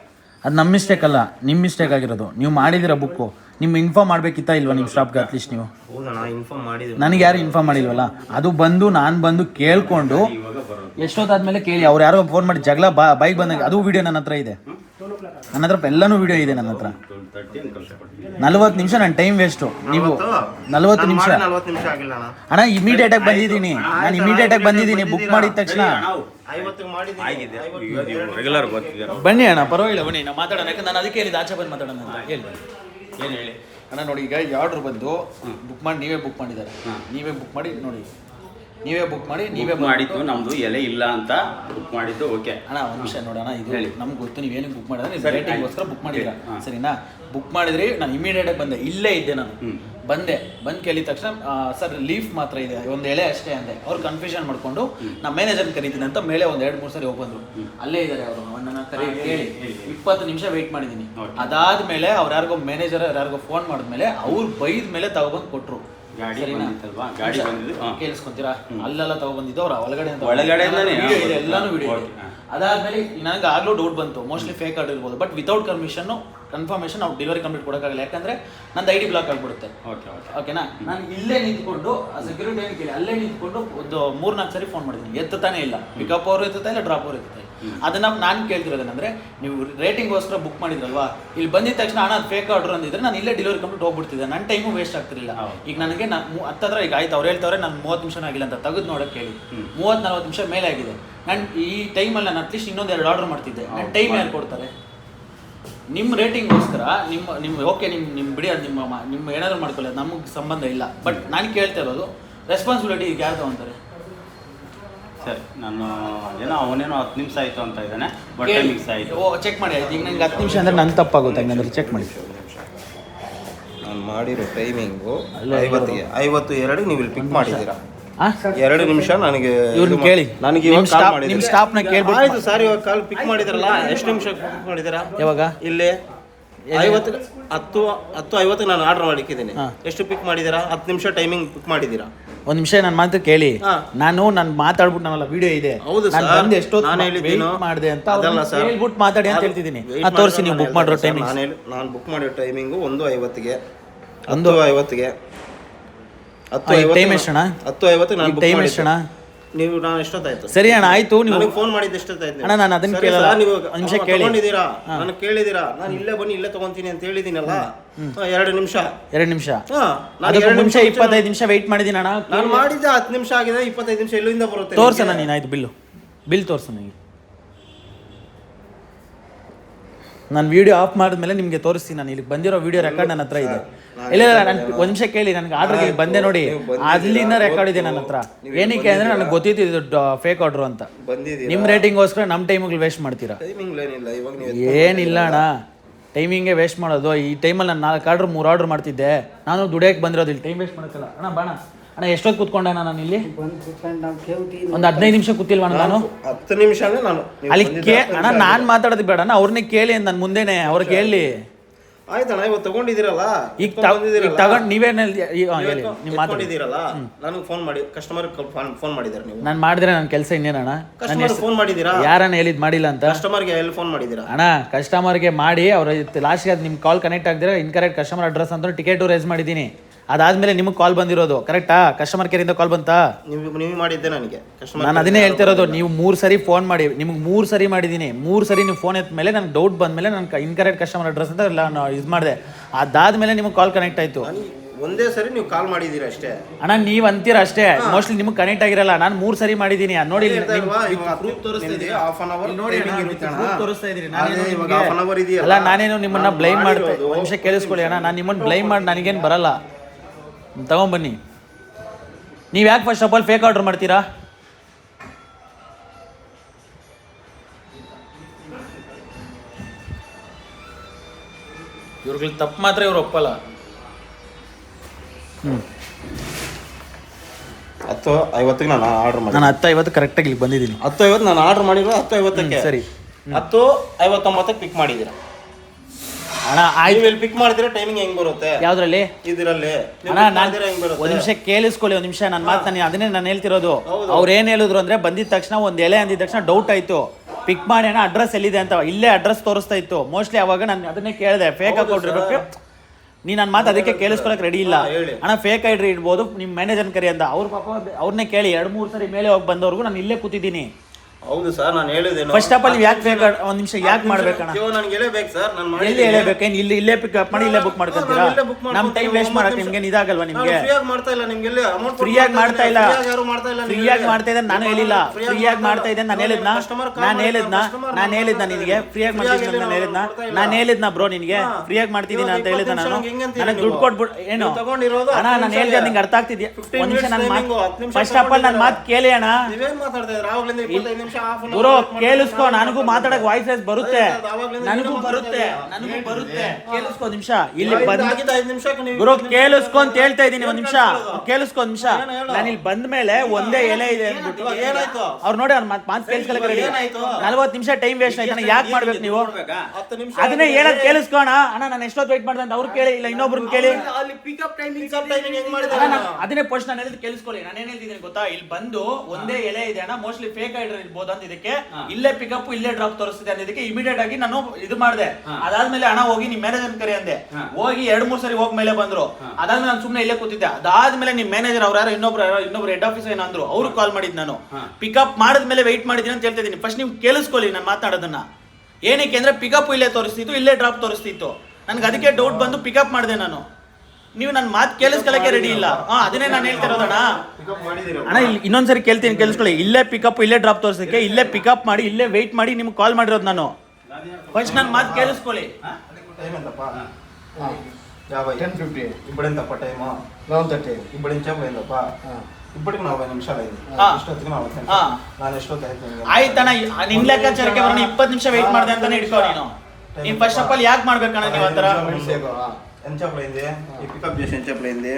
ಅದು ನಮ್ಮ ಮಿಸ್ಟೇಕ್ ಅಲ್ಲ ನಿಮ್ಮ ಮಿಸ್ಟೇಕ್ ಆಗಿರೋದು. ನೀವು ಮಾಡಿದಿರ ಬುಕ್ಕು ನಿಮ್ಮ ಇನ್ಫಾರ್ಮ್ ಮಾಡಬೇಕಿತ್ತಾ ಇಲ್ವಾ ನಿಮ್ಮ ಶಾಪ್ಗೆ ಅಟ್ಲೀಸ್ಟ್ ನೀವು? ನನಗೆ ಯಾರು ಇನ್ಫಾರ್ಮ್ ಮಾಡಿಲ್ವಲ್ಲ? ಅದು ಬಂದು ನಾನು ಬಂದು ಕೇಳ್ಕೊಂಡು ಎಷ್ಟೊತ್ತಾದ್ಮೇಲೆ ಕೇಳಿ. ಅವ್ರು ಯಾರೋ ಫೋನ್ ಮಾಡಿ ಜಗಳ ಬಾ ಬೈಕ್ ಬಂದಾಗ ಅದು ವಿಡಿಯೋ ನನ್ನ ಹತ್ರ ಇದೆ. ನನ್ನ ಹತ್ರ ಎಲ್ಲನೂ ವಿಡಿಯೋ ಇದೆ ನನ್ನ ಹತ್ರ. ನಲ್ವತ್ತು ನಿಮಿಷ ನನ್ನ ಟೈಮ್ ವೇಸ್ಟು ನೀವು ನಲ್ವತ್ತು? ನಿಮಿಷ. ನಲ್ವತ್ತು ನಿಮಿಷ ಆಗಿಲ್ಲ ಅಣ್ಣ. ಅಣ್ಣ ಇಮಿಡಿಯೇಟ್ ಆಗಿ ಬಂದಿದ್ದೀನಿ. ನಾನು ಇಮಿಡಿಯೇಟ್ ಆಗಿ ಬಂದಿದ್ದೀನಿ. ಬುಕ್ ಮಾಡಿದ ತಕ್ಷಣ. ಬನ್ನಿ ಅಣ್ಣ ಪರವಾಗಿಲ್ಲ ಬನ್ನಿ. ನಾನು ಮಾತಾಡೋಣ. ಯಾಕಂದ್ರೆ ನಾನು ಅದಕ್ಕೆ ಹೇಳಿದ ಆಚೆ ಬಂದು ಮಾತಾಡೋಣ ಅಂತ. ಹೇಳಿ. ಏನು ಹೇಳಿ. ಅಣ್ಣ ನೋಡಿ ಈಗ ಈ ಆರ್ಡ್ರ್ ಬಂದು ಬುಕ್ ಮಾಡಿ ನೀವೇ ಬುಕ್ ಮಾಡಿದ್ದಾರೆ. ನೀವೇ ಬುಕ್ ಮಾಡಿ ನೋಡಿ. ನೀವೇ ಬುಕ್ ಮಾಡಿ ನೀವೇ ಮಾಡಿದ್ದು ನಮ್ದು ಎಲೆ ಇಲ್ಲ ಅಂತ ಬುಕ್ ಮಾಡಿದ್ದು ಓಕೆ ಅಣ್ಣ ಒಂದು ನಿಮಿಷ ನೋಡೋಣ ಇದು ಹೇಳಿ. ನಮ್ಗೆ ಗೊತ್ತು ನೀವೇನು ಬುಕ್ ಮಾಡಿದ್ರೆ ನೀವು ರೇಟಿಂಗ್ಗೋಸ್ಕರ ಬುಕ್ ಮಾಡಿಲ್ಲ ಸರಿನಾ? ಬುಕ್ ಮಾಡಿದ್ರಿ ನಾನು ಇಮಿಡಿಯೇಟ್ ಆಗಿ ಬಂದೆ ಇಲ್ಲೇ ಇದ್ದೆ ನಾನು. ಬಂದೆ ಬಂದು ಕೇಳಿದ ತಕ್ಷಣ ಸರ್ ಲೀಫ್ ಮಾತ್ರ ಇದೆ ಒಂದು ಎಳೆ ಅಷ್ಟೇ ಅಂದೆ. ಅವ್ರು ಕನ್ಫ್ಯೂಷನ್ ಮಾಡ್ಕೊಂಡು ನಮ್ಮ ಮ್ಯಾನೇಜರ್ ಕರೀತೀನಿ ಅಂತ ಮೇಲೆ ಒಂದು ಎರಡು ಮೂರು ಸರಿ ಹೋಗಿ ಬಂದ್ರು. ಅಲ್ಲೇ ಇದ್ದಾರೆ ಅವರು ಅವನನ್ನ ಕರಿ ಕೇಳಿ. ಇಪ್ಪತ್ತು ನಿಮಿಷ ವೆಯ್ಟ್ ಮಾಡಿದ್ದೀನಿ ಅದಾದ ಮೇಲೆ ಅವ್ರು ಯಾರಿಗೋ ಮ್ಯಾನೇಜರ್ ಯಾರಿಗೋ ಫೋನ್ ಮಾಡಿದ್ಮೇಲೆ ಅವ್ರು ಬೈದ ಮೇಲೆ ತಗೊಬಂದು ಕೊಟ್ರು. ಗಾಡಿ? ಬಂದಿತ್ತಲ್ವಾ? ಗಾಡಿ ಬಂದಿದ್ದು, ಕೇಳಿಸ್ಕೊಂತೀರಾ? ಅಲ್ಲೆಲ್ಲ ತಗೊಬಂದಿದ್ದು ಅವ್ರ ಒಳಗಡೆ ಒಳಗಡೆ ಎಲ್ಲಾನು ವಿಡಿಯೋ ಅದಾದ್ಮೇಲೆ ನನಗೆ ಆಗ್ಲೂ ಡೌಟ್ ಬಂತು. ಮೋಸ್ಟ್ಲಿ ಫೇಕ್ ಆರ್ಡರ್ ಇರ್ಬೋದು. ಬಟ್ ವಿತೌಟ್ ಕಮಿಷನ್ ಕನ್ಫರ್ಮೇಷನ್ ನಾವು ಡೆಲಿವರಿ ಕಂಪ್ಲೀಟ್ ಕೊಡೋಕ್ಕಾಗಲ್ಲ. ಯಾಕಂದ್ರೆ ನಂದು ಐ ಡಿ ಬ್ಲಾಕ್ ಆಗಿಬಿಡುತ್ತೆ. Okay okay. ಓಕೆನಾ ನಾನು ಇಲ್ಲೇ ನಿಂತ್ಕೊಂಡು ಸೆಕ್ಯೂರಿಟಿ ಏನು ಕೇಳಿ ಅಲ್ಲೇ ನಿಂತ್ಕೊಂಡು ಒಂದು ಮೂರ್ನಾಲ್ಕು ಸರಿ ಫೋನ್ ಮಾಡಿದ್ದೀನಿ. ಎತ್ತತಾನೆ ಇಲ್ಲ. ಪಿಕಪ್ ಅವರು ಎತ್ತುತ್ತಾ ಇಲ್ಲ ಡ್ರಾಪ್ ಅವರು ಎತ್ತುತ್ತಾ ಅದನ್ನ ನಾನು ಕೇಳ್ತಿರೋದೇನಂದ್ರೆ ನೀವು ರೇಟಿಂಗ್ಗೋಸ್ಕರ ಬುಕ್ ಮಾಡಿದ್ರಲ್ವಾ? ಇಲ್ಲಿ ಬಂದಿದ ತಕ್ಷಣ ಹಣ ಫೇಕ್ ಆರ್ಡರ್ ಅಂದಿದ್ರೆ ನಾನು ಇಲ್ಲೇ ಡೆಲಿವರಿ ಕಂಪ್ಲೀಟ್ ಹೋಗ್ಬಿಡ್ತಿದ್ದೆ. ನನ್ನ ಟೈಮು ವೇಸ್ಟ್ ಆಗ್ತಿರಲಿಲ್ಲ. ಈಗ ನನಗೆ ನಾನು ಹತ್ತತ್ರ ಈಗ ಆಯ್ತು. ಅವ್ರು ಹೇಳ್ತವ್ರೆ ನಾನು ಮೂವತ್ತು ನಿಮಿಷ ಆಗಿಲ್ಲ ಅಂತ ತೆಗೆದು ನೋಡಕ್ಕೆ ಹೇಳಿ. ಮೂವತ್ತು ನಲ್ವತ್ತು ನಿಮಿಷ ಮೇಲೆ ಆಗಿದೆ. ನಾನು ಈ ಟೈಮಲ್ಲಿ ನಾನು ಅಟ್ಲೀಸ್ಟ್ ಇನ್ನೊಂದು ಎರಡು ಆರ್ಡರ್ ಮಾಡ್ತಿದ್ದೆ. ನನ್ನ ಟೈಮ್ ಯಾರು ಕೊಡ್ತಾರೆ? ನಿಮ್ಮ ರೇಟಿಂಗ್ಗೋಸ್ಕರ ನಿಮ್ಮ ನಿಮ್ಮ ಓಕೆ ನಿಮ್ಮ ನಿಮ್ಮ ಬಿಡಿ ಅದು ನಿಮ್ಮ ನಿಮ್ಮ ಏನಾದರೂ ಮಾಡ್ಕೊಳ್ಳಿ ಅದು ನಮಗೆ ಸಂಬಂಧ ಇಲ್ಲ. ಬಟ್ ನಾನು ಕೇಳ್ತಾ ಇರೋದು ರೆಸ್ಪಾನ್ಸಿಬಿಲಿಟಿ ಈಗ ಯಾರು ತಗೊಂತಾರೆ? ಸರಿ ನಾನು ಏನೋ ಅವನೇನೋ ಹತ್ತು ನಿಮಿಷ ಆಯಿತು ಅಂತ ಇದ್ದಾನೆ ಬಟ್ ಮಿಕ್ಸ್ ಆಯಿತು. ಓ ಚೆಕ್ ಮಾಡಿ ಆಯ್ತು. ಈಗ ನಂಗೆ ಹತ್ತು ನಿಮಿಷ ಅಂದರೆ ನನ್ನ ತಪ್ಪಾಗುತ್ತೆ ಹಂಗಂದ್ರೆ ಚೆಕ್ ಮಾಡಿ. ನಾನು ಮಾಡಿರೋ ಟೈಮಿಂಗು ಐವತ್ತಿಗೆ ಐವತ್ತು ಎರಡು ನೀವು ಇಲ್ಲಿ ಪಿಕ್ ಮಾಡಿದ್ದೀರಾ? ಆ? ಎರಡು ನಿಮಿಷ ನನಗೆ ಇವ್ರನ್ನ ಕೇಳಿ. ನನಗೆ ನಿಮ್ ಇವಾಗ ಕಾಲ್ staff- ನಿಮ್ಮ ನಿಮ್ staffನ ಕೇಳ್ಬಿಟ್ಟು ಆಯ್ತು ಸರ್ ಇವಾಗ ಕಾಲ್ ಪಿಕ್ ಮಾಡಿದ್ರಲ್ಲ ಎಷ್ಟು ನಿಮಿಷ ಪಿಕ್ ಮಾಡಿದ್ದೀರಾ? ಯಾವಾಗ? ಇಲ್ಲಿ ಐವತ್ತು ಹತ್ತು ಹತ್ತು ಐವತ್ತು ನಾನು ಆರ್ಡರ್ ಮಾಡಿಕ್ಕಿದ್ದೀನಿ. ಎಷ್ಟು ಪಿಕ್ ಮಾಡಿದ್ದೀರಾ? ಹತ್ತು ನಿಮಿಷ ಟೈಮಿಂಗ್ ಪಿಕ್ ಮಾಡಿದ್ದೀರಾ? ಒಂದು ನಿಮಿಷ ನನ್ನ ಮಾತು ಕೇಳಿ. ನಾನು ನಾನು ಮಾತಾಡ್ಬಿಟ್ಟು ನಾನಲ್ಲ ವಿಡಿಯೋ ಇದೆ. ಹೌದು ನಾನು ಸರ್. ಬಂದು ನಾನು ಹೇಳಿದ್ದೇನು? ಮಾಡಿದೆ ಅಂತ ಅದಲ್ಲ ಹೇಳ್ಬಿಟ್ಟು ಮಾತಾಡಿ ಅಂತ ಹೇಳ್ತಿದ್ದೀನಿ. ಅದು ತೋರಿಸಿ ನೀವು ಬುಕ್ ಮಾಡಿರೋ ಟೈಮಿಂಗ್ ನಾನು ನಾನು ಬುಕ್ ಮಾಡಿರೋ ಟೈಮಿಂಗು ಒಂದು ಐವತ್ತಿಗೆ. ಒಂದು ಐವತ್ತಿಗೆ. ಹತ್ತು ಐವತ್ತು time ಎಷ್ಟಣ್ಣ? ಹತ್ತು ಐವತ್ತು ನಾನು time ಎಷ್ಟಣ್ಣ? ನೀವು ನಾನು ಎಷ್ಟೊತ್ತಾಯ್ತು? ಸರಿ ಅಣ್ಣ ಆಯ್ತು ನೀವು ನನಗೆ ಫೋನ್ ಮಾಡಿದ್ದು ಎಷ್ಟೊತ್ತಾಯ್ತು ಅಣ್ಣ, ನಾನು ಅದನ್ನ ಸರಿ ಕೇಳಲ್ಲ. ಸರ್, ನೀವು ಒಂದ್ ನಿಮಿಷ ಕೇಳಿ. ತಗೊಂಡಿದ್ದೀರಾ. ನನಗೆ ಕೇಳಿದ್ದೀರಾ? ನಾನು ಇಲ್ಲೇ ಬನ್ನಿ ಇಲ್ಲೇ ತಗೊಂತೀನಿ ಅಂತ ಹೇಳಿದ್ದೀನಲ್ಲ? ಹಾ, ಎರಡು ನಿಮಿಷ. ಎರಡು ನಿಮಿಷ. ಹಾ ನಾನು ಅದಕ್ಕೆ ಎರಡು ನಿಮಿಷ ಮುಂಚೆ ಇಪ್ಪತ್ತೈದು ನಿಮಿಷ ವೆಯ್ಟ್ ಮಾಡಿದ್ದೀನಿ ಅಣ್ಣ ನಾನು ಮಾಡಿದ್ದೆ ಹತ್ತು ನಿಮಿಷ ಆಗಿದೆ ಇಪ್ಪತ್ತೈದು ನಿಮಿಷ ಎಲ್ಲಿಂದ ಬರುತ್ತೆ. ತೋರ್ಸಣ ನಿಮ್ಗೆ? ನೀನು ಆಯ್ತು ಬಿಲ್ಲು. ಬಿಲ್ ತೋರ್ಸು ನನಗೆ. ನಾನು ವಿಡಿಯೋ ಆಫ್ ಮಾಡಿದ್ಮೇಲೆ ನಿಮಗೆ ತೋರಿಸ್ತೀನಿ ನಾನು. ಇಲ್ಲಿ ಬಂದಿರೋ ವಿಡಿಯೋ ರೆಕಾರ್ಡ್ ನನ್ನ ಹತ್ರ ಇದೆ. ಇಲ್ಲ ಇಲ್ಲ ನಾನು ಒಂದು ನಿಮಿಷ ಕೇಳಿ ನನಗೆ ಆರ್ಡರ್ ಬಂದೆ ನೋಡಿ. ಅಲ್ಲಿಂದ ರೆಕಾರ್ಡ್ ಇದೆ ನನ್ನ ಹತ್ರ. ಏನಕ್ಕೆ ಅಂದರೆ ನನಗೆ ಗೊತ್ತಿತ್ತು ಇದು ಫೇಕ್ ಆರ್ಡ್ರು ಅಂತ. ನಿಮ್ಮ ರೇಟಿಂಗ್ಗೋಸ್ಕರ ನಮ್ಮ ಟೈಮಿಗೆ ವೇಸ್ಟ್ ಮಾಡ್ತೀರಾ? ಏನಿಲ್ಲ ಅಣ್ಣ. ಟೈಮಿಂಗೇ ವೇಸ್ಟ್ ಮಾಡೋದು. ಈ ಟೈಮಲ್ಲಿ ನಾನು ನಾಲ್ಕು ಆರ್ಡ್ರ್ ಮೂರು ಆರ್ಡ್ರ್ ಮಾಡ್ತಿದ್ದೆ. ನಾನು ದುಡಿಯೋಕ್ಕೆ ಬಂದಿರೋದು ಇಲ್ಲಿ ಟೈಮ್ ವೇಸ್ಟ್ ಮಾಡೋಕ್ಕಲ್ಲ. ಅಣ್ಣ ಬಾಣ ಅಣ್ಣ ಎಷ್ಟೊತ್ತು ಕೂತ್ಕೊಂಡೆ ಅಣ್ಣ ನಾನು ಇಲ್ಲಿ? ಬಂದು ಕುತ್ಕೊಂಡು ನಾವು ಕೇಳ್ತಿ ಒಂದು ಹದಿನೈದು ನಿಮಿಷ ಕೂತಿಲ್ವಾ ಅಣ್ಣ ನಾನು? ಹತ್ತು ನಿಮಿಷ ನಾನು ನೀವು ಅಲ್ಲಿ ಬಂದಿದ್ದು ಕೇ ಹತ್ತು ಅಣ್ಣ ನಿಮಿಷ ನಾನು ಮಾತಾಡೋದು ಬೇಡ ಅಣ್ಣ ಅವ್ರನ್ನೇ ಕೇಳಿ ನಾನು ಮುಂದೆನೆ ಅವ್ರಿಗೆ ಕೇಳಿ ಆಯ್ತಣ್ಣ ಇವತ್ತು ತಗೊಂಡಿದ್ದೀರಲ್ಲ? ಈಗ ಬಂದಿದ್ದೀರಲ್ಲ? ಈಗ ತಗೊಂಡು ನೀವೇನು ಹೇಳಿ ನೀವು ನೀವು ಮಾತಾಡಿ. ನನಗೆ ಫೋನ್ ಮಾಡಿ ಕಸ್ಟಮರ್ ಫೋನ್ ಮಾಡಿದ್ದಾರೆ ನೀವು? ನಾನು ಮಾಡಿದ್ರೆ ನನ್ನ ಕೆಲಸ ಇನ್ನೇನಣ್ಣ? ನಾನು ಕಸ್ಟಮರ್ ಫೋನ್ ಮಾಡಿದ್ದೀರಾ? ಯಾರನ್ನ ಹೇಳಿದ್ ಮಾಡಿಲ್ಲ ಅಂತ? ಕಸ್ಟಮರ್ಗೆ ಎಲ್ಲಿ ಫೋನ್ ಮಾಡಿದ್ದೀರಾ? ಅಣ್ಣ ಕಸ್ಟಮರ್ಗೆ ಮಾಡಿ ಅವ್ರ ಲಾಸ್ಟ್ಗೆ ಅದು ನಿಮ್ಮ ಕಾಲ್ ಕನೆಕ್ಟ್ ಆಗಿದ್ರೆ ಇನ್ಕರೆಕ್ಟ್ ಕಸ್ಟಮರ್ ಅಡ್ರೆಸ್ ಅಂತ ಟಿಕೆಟು ರೇಸ್ ಮಾಡಿದ್ದೀನಿ. ಅದಾದ್ಮೇಲೆ ನಿಮಗೆ ಕಾಲ್ ಬಂದಿರೋದು. ಕರೆಕ್ಟಾ ಕಸ್ಟಮರ್ ಕೇರಿಂದ ಕಾಲ್ ಬಂತಾ? ನೀವು ನೀವು ಮಾಡಿದ್ದೆ ನನಗೆ. ಕಸ್ಟಮರ್ ನಾನು ಅದನ್ನೇ ಹೇಳ್ತಿರೋದು. ನೀವು ಮೂರು ಸರಿ ಫೋನ್ ಮಾಡಿ ನಿಮ್ಗೆ ಮೂರು ಸರಿ ಮಾಡಿದ್ದೀನಿ ಮೂರು ಸರಿ ನೀವು ಫೋನ್ ಎತ್ತ ಮೇಲೆ ನನಗೆ ಡೌಟ್ ಬಂದಮೇಲೆ ನಾನು ಇನ್ಕರೆಕ್ಟ್ ಕಸ್ಟಮರ್ ಅಡ್ರೆಸ್ ಅಂತ ನಾನು ಇದು ಮಾಡಿದೆ. ಅದಾದ್ಮೇಲೆ ನಿಮಗೆ ಕಾಲ್ ಕನೆಕ್ಟ್ ಆಯಿತು. ಒಂದೇ ಸರಿ ನೀವು ಕಾಲ್ ಮಾಡಿದ್ದೀರಾ ಅಷ್ಟೇ. ಅಣ್ಣ ನೀವು ಅಂತೀರ ಅಷ್ಟೇ. ಮೋಸ್ಟ್ಲಿ ನಿಮ್ಗೆ ಕನೆಕ್ಟ್ ಆಗಿರಲ್ಲ. ನಾನು ಮೂರು ಸರಿ ಮಾಡಿದ್ದೀನಿ ಅದ್ ನೋಡಿ. ತೋರಿಸ್ತಾ ಇದೀನಿ ಅದೇ ಇವಾಗ half an hour ಇದೆಯಲ್ಲ, ಅಲ್ಲ ನಾನೇನು ನಿಮ್ಮನ್ನ ನಾನು ಬ್ಲೈಮ್ ಮಾಡ್ತಾ. ಮಾಡಿರೋದು- ಒಂದು ನಿಮಿಷ ಕೇಳಿಸ್ಕೊಳ್ಳಿ ಅಣ್ಣ. ನಾನು ನಿಮ್ಮನ್ನ ಬ್ಲೈಮ್ ಮಾಡಿ ನನಗೇನು ಬರಲ್ಲ. ತಗೊಂಬನ್ನಿ ನೀವು ಯಾಕೆ first of all fake order ಮಾಡ್ತೀರಾ? ಇವ್ರಿಗೆ ತಪ್ಪು ಮಾತ್ರ ಇವ್ರು ಒಪ್ಪಲ್ಲ. ಹತ್ತು ಐವತ್ತಿಗೆ ನಾನು ಆರ್ಡರ್ ಮಾಡಿ ನಾನು ಹತ್ತು ಐವತ್ತು ಕರೆಕ್ಟಾಗಿ ಇಲ್ಲಿ ಬಂದಿದ್ದೀನಿ. ಹತ್ತು ಐವತ್ತು ನಾನು ಆರ್ಡರ್ ಮಾಡಿರೋ ಹತ್ತು ಐವತ್ತಕ್ಕೆ. ಸರಿ. ಹತ್ತು ಐವತ್ತೊಂಬತ್ತಕ್ಕೆ ಪಿಕ್ ಮಾಡಿದ್ದೀರಾ? ಅಣ್ಣ ಆಯ್ತು. ನೀವು ಇಲ್ಲಿ ಪಿಕ್ ಮಾಡಿದ್ರೆ ಟೈಮಿಂಗ್ ಹೆಂಗ್ ಬರುತ್ತೆ? ಯಾವ್ದ್ರಲ್ಲಿ? ಇದರಲ್ಲಿ. ಅಣ್ಣ ನಾನು ಒಂದು ನಿಮಿಷ ಕೇಳಿಸ್ಕೊಳ್ಳಿ ಒಂದು ನಿಮಿಷ. ನನ್ನ ಮಾತು ನಾನು ಅದನ್ನೇ ನಾನು ಹೇಳ್ತಿರೋದು. ಅವ್ರು ಏನು ಹೇಳಿದ್ರು ಅಂದ್ರೆ ಬಂದಿದ ತಕ್ಷಣ ಒಂದ್ ಎಲೆ ಅಂದಿದ ತಕ್ಷಣ ಡೌಟ್ ಆಯ್ತು. ಪಿಕ್ ಮಾಡಿ ಅಣ್ಣ ಅಡ್ರೆಸ್ ಎಲ್ಲಿದೆ ಅಂತ ಇಲ್ಲೇ ಅಡ್ರೆಸ್ ತೋರಿಸ್ತಾ ಇತ್ತು. ಮೋಸ್ಟ್ಲಿ ಅವಾಗ ನಾನು ಅದನ್ನೇ ಕೇಳಿದೆ. ಫೇಕ್ ಅಕೌಂಟ್ ಇರಬೇಕು. ನೀ ನನ್ನ ಮಾತು ಅದಕ್ಕೆ ಕೇಳಿಸ್ಕೊಳಕ್ ರೆಡಿ ಇಲ್ಲ. ಅಣ್ಣ ಫೇಕ್ ಐಡ್ರಿ ಇಡ್ಬೋದು. ನಿಮ್ಮ ಮ್ಯಾನೇಜರ್ ಕರಿ ಅಂತ. ಅವ್ರ ಪಾಪ ಅವ್ರನ್ನೇ ಕೇಳಿ. ಎರಡು ಮೂರು ಸರಿ ಮೇಲೆ ಹೋಗಿ ಬಂದವ್ರಿಗೂ ನಾನು ಇಲ್ಲೇ ಕೂತಿದ್ದೀನಿ. ಹೌದು ಸರ್ ನಾನು ಹೇಳಿದೆ ಫಸ್ಟ್ ಆಫ್ ಆಲ್ ನೀವು ಯಾಕೆ ಬೇಕು ಒಂದ್ ನಿಮಿಷ ಯಾಕೆ ಮಾಡ್ಬೇಕಣ್ಣ? ನನಗೆ ಎಳೆಬೇಕು ಸರ್ ನಾನು ಎಲ್ಲಿ ಎಳೆಬೇಕೇನು ಇಲ್ಲಿ ಇಲ್ಲೇ ಪಿಕಪ್ ಮಾಡಿ ಇಲ್ಲೇ ಬುಕ್ ಮಾಡ್ಕೊಂತೀರಾ? ನಮ್ ಟೈಮ್ ವೇಸ್ಟ್ ಮಾಡಕ್ಕೆ ನಿಮ್ಗೆ ಇದಾಗಲ್ವಾ ನಿಮಗೆ? ಫ್ರೀಯಾಗಿ ಮಾಡ್ತಾ ಇಲ್ಲ ನಿಮ್ಗೆ ಎಲ್ಲಿ ಅಮೌಂಟ್ ಫ್ರೀಯಾಗಿ ಮಾಡ್ತಾ ಇಲ್ಲ. ಯಾರು ಮಾಡ್ತಾ ಇಲ್ಲ ಫ್ರೀಯಾಗಿ ಮಾಡ್ತಾ ಇದ್ದೆ ನಾನು ಹೇಳಿಲ್ಲ. ಫ್ರೀಯಾಗಿ ಮಾಡ್ತಾ ಇದ್ದೆ ನಾನು ಹೇಳಿದ್ನ? ನಾನು ಹೇಳಿದ್ನ? ನಾನು ಹೇಳಿದ್ನ ನಿನಗೆ? ಫ್ರೀಯಾಗಿ ಮಾಡ್ತಿದ್ದೀನಿ ನಾನು ಹೇಳಿದ್ನ? ನಾನು ಹೇಳಿದ್ನ ಬ್ರೋ ನಿನಗೆ? ಫ್ರೀಯಾಗಿ ಮಾಡ್ತಿದ್ದೀನಿ ಅಂತ ಹೇಳಿದ್ನ ನಾನು? ನನಗೆ ದುಡ್ಡು ಕೊಟ್ಬಿಟ್ಟು ಏನು? ಅಣ್ಣ ನಾನು ಹೇಳಿದೆ ನಿಂಗೆ ಅರ್ಥ ಆಗ್ತಿದ್ಯಾ? ಒಂದು ನಿಮಿಷ ನನ್ನ ಮಾತು ಫಸ್ಟ್ ಆಫ್ ಆಲ್ ನನ್ನ ಮಾತು ಕೇಳಿ ಅಣ್ಣ. ನೀವೇನು ಮಾತಾಡ್ತಾ ಇದ್ದೀರಾ? ಆವಾಗಲಿಂದ ಇಪ್ಪತ್ತೈದು ನಿಮಿಷ ಗುರು ಕೇಳಿಸ್ಕೊ ನನಗೂ ಮಾತಾಡಕ್ ವಾಯ್ಸಸ್ ಬರುತ್ತೆ. ನನಗೂ ಬರುತ್ತೆ ನನಗೂ ಬರುತ್ತೆ. ಕೇಳಿಸ್ಕೊ ನಿಮಿಷ. ಇಲ್ಲಿ ಬಂದ್ ಕೇಳಿಸ್ಕೋ ಗುರು ಅಂತ ಹೇಳ್ತಾ ಇದೀನಿ ಒಂದ್ ನಿಮಿಷ ಕೇಳಿಸ್ಕೊ ಒಂದ್ ನಿಮಿಷ. ನಾನು ಇಲ್ಲಿ ಬಂದ ಮೇಲೆ ಒಂದೇ ಎಲೆ ಇದೆ ಅಂದ್ಬಿಟ್ಟು. ಅವ್ರು ನೋಡಿ ಅವ್ರ ಮಾತು ಕೇಳಿಸ್ಕೊಳ್ಳಿ ನಲ್ವತ್ ರೆಡಿ ಏನಾಯ್ತು? ನಲ್ವತ್ತು ನಿಮಿಷ ಟೈಮ್ ವೇಸ್ಟ್ ಆಯ್ತಾನೆ ಯಾಕೆ ಮಾಡ್ಬೇಕು ನೀವು? ಅದನ್ನೇ ಹೇಳೋದ್ ಕೇಳಿಸ್ಕೋಣ ಅಣ್ಣ. ನಾನು ಎಷ್ಟೊತ್ತು ವೇಟ್ ಮಾಡ್ದೆ ಅಂತ ಅವ್ರು ಕೇಳಿ ಇಲ್ಲ ಇನ್ನೊಬ್ರು ಕೇಳಿ. ಅದನ್ನೇ ಪೋಸ್ಟ್ ನಾನು ಹೇಳಿದ್ ಕೇಳಿಸ್ಕೊಳ್ಳಿ. ನಾನು ಏನ್ ಹೇಳ್ತಿದ್ದೀನಿ ಗೊತ್ತಾ? ಇಲ್ಲಿ ಬಂದು ಒಂದೇ ಎಲೆ ಇದೆ ಅಣ್ಣ. ಮೋಸ್ಟ್ಲಿ ಫೇಕ್ ಐಡ್ರ್ ಇರ್ಬೋದು ಅಂತ ಇದಕ್ಕೆ. ಇಲ್ಲೇ ಪಿಕಪ್ ಇಲ್ಲೇ ಡ್ರಾಪ್ ತೋರಿಸ್ತಿದೆ ಅಂತ ಇದಕ್ಕೆ ಇಮಿಡಿಯೇಟ್ ಆಗಿ ನಾನು ಇದು ಮಾಡಿದೆ. ಅದಾದ್ಮೇಲೆ ಹಣ ಹೋಗಿ ನಿಮ್ ಮ್ಯಾನೇಜರ್ ಕರೆ ಅಂದೆ. ಹೋಗಿ ಎರಡ್ ಮೂರ್ ಸರಿ ಹೋಗ್ ಮೇಲೆ ಬಂದ್ರು. ಅದಾದ್ಮೇಲೆ ನಾನು ಸುಮ್ನೆ ಇಲ್ಲೇ ಕೂತಿದ್ದೆ. ಅದಾದ್ಮೇಲೆ ನಿಮ್ ಮ್ಯಾನೇಜರ್ ಅವ್ರ ಯಾರೋ ಇನ್ನೊಬ್ರು ಯಾರೋ ಇನ್ನೊಬ್ರು ಹೆಡ್ ಆಫೀಸ್ ಏನೋ ಅಂದ್ರು. ಅವ್ರು ಕಾಲ್ ಮಾಡಿದ್ ನಾನು. ಪಿಕಪ್ ಮಾಡಿದ್ಮೇಲೆ ವೆಯ್ಟ್ ಮಾಡಿದೀನಿ ಅಂತ ಹೇಳ್ತಾ ಇದೀನಿ ಫಸ್ಟ್ ನೀವು ಕೇಳಿಸ್ಕೊಳ್ಳಿ ನಾನು ಮಾತಾಡೋದನ್ನ ಏನಕ್ಕೆ ಅಂದ್ರೆ ಪಿಕಪ್ ಇಲ್ಲೇ ತೋರಿಸ್ತಿತ್ತು ಇಲ್ಲೇ ಡ್ರಾಪ್ ತೋರಿಸ್ತಿತ್ತು. ನನ್ಗೆ ಅದಕ್ಕೆ ಡೌಟ್ ಬಂದು ಪಿಕಪ್ ಮಾಡಿದೆ ನಾನು. ನೀವು ನನ್ನ ಮಾತು ಕೇಳಿಸ್ಕೊಳ್ಳಕ್ಕೆ ರೆಡಿ ಇಲ್ಲ ಹಾ ಅದನ್ನೇ ನಾನು ಹೇಳ್ತಿರೋದಣ್ಣ ಪಿಕಪ್ ಮಾಡಿದಿರ ಅಣ್ಣ ಇಲ್ಲಿ ಇನ್ನೊಂದ್ಸರಿ ಕೇಳ್ತೀನಿ ಕೇಳಿಸ್ಕೊಳ್ಳಿ ಇಲ್ಲೇ ಪಿಕಪ್ ಇಲ್ಲೇ ಡ್ರಾಪ್ ತೋರಿಸಕ್ಕೆ ಇಲ್ಲೇ ಪಿಕಪ್ ಮಾಡಿ ಇಲ್ಲೇ ವೆಯ್ಟ್ ಮಾಡಿ ನಿಮ್ಗೆ ಕಾಲ್ ಮಾಡಿರೋದು ನಾನು ಫಸ್ಟ್ ನನ್ನ ಮಾತು ಕೇಳಿಸ್ಕೊಳ್ಳಿ ಟೈಮ್ ಎಂತಪ್ಪ యాభై ten fifty ఇప్పుడెంతప్ప time eleven thirty ఇప్పుడు ఏం చెప్పలేదప్ప ఇప్పటికి నలభై నిమిషాలు అయింది ఆ. ಎಷ್ಟೊತ್ತಿಗೆ ನಲವತ್ತು ఆ. ನಾನು ಎಷ್ಟೊತ್ತು ಆಯ್ತು ನಿಮ್ಗೆ? ಆಯ್ತಣ್ಣ ನಿನ್ ಲೆಕ್ಕಾಚಾರಕ್ಕೆ ಬರೋಣ ಇಪ್ಪತ್ತು ನಿಮಿಷ ವೆಯ್ಟ್ ಮಾಡಿದೆ ಅಂತಾನೆ ಇಟ್ಕೋ ನೀನು ನೀನ್ ಫಸ್ಟ್ ಆಫ್ ಆಲ್ ಯಾಕೆ ಮಾಡ್ಬೇಕಣ್ಣ ನೀವು ಆ ಥರ ఎంత చెప్పలేదు ఈ పికప్ చేసి ఎంత చెప్పలేదు